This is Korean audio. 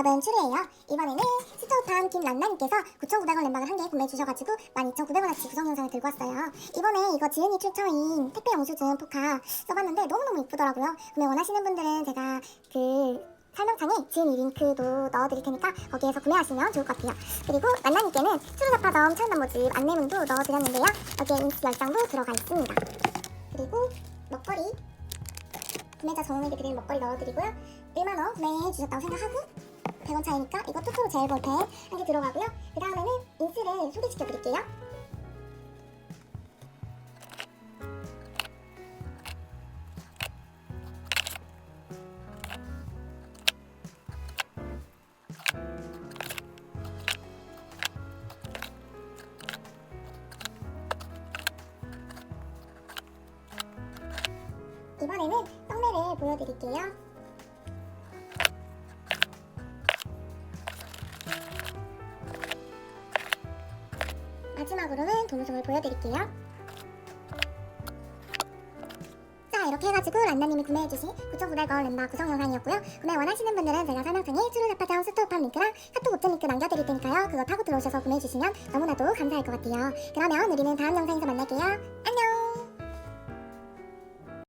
여러분 추리예요. 이번에는 스토우팜 김란나님께서 9,900원 렌방을 한 개 구매해 주셔가지고 12,900원어치 구성 영상을 들고 왔어요. 이번에 이거 지은이 출처인 택배 영수증 포카 써봤는데 너무너무 이쁘더라고요. 구매 원하시는 분들은 제가 그 설명창에 지은이 링크도 넣어드릴 테니까 거기에서 구매하시면 좋을 것 같아요. 그리고 난나님께는 추루자파점 천남모집 안내문도 넣어드렸는데요. 여기에 인스 10장도 들어가 있습니다. 그리고 먹거리 구매자 전원에게 드리는 먹거리 넣어드리고요. 1만원 구매해 주셨다고 생각하고 100원 차이니까 이거 토토로 젤 볼펜 한 개 들어가고요. 그 다음에는 인스를 소개시켜 드릴게요. 이번에는 떡매를 보여드릴게요. 마지막으로는 도무송을 보여드릴게요. 자 이렇게 해가지고 란나님이 구매해주신 9,900원 렌바 구성 영상이었고요. 구매 원하시는 분들은 제가 설명창에 추루자파점 스토어팜 링크랑 카톡 오픈 링크 남겨드릴 테니까요. 그거 타고 들어오셔서 구매해주시면 너무나도 감사할 것 같아요. 그러면 우리는 다음 영상에서 만날게요.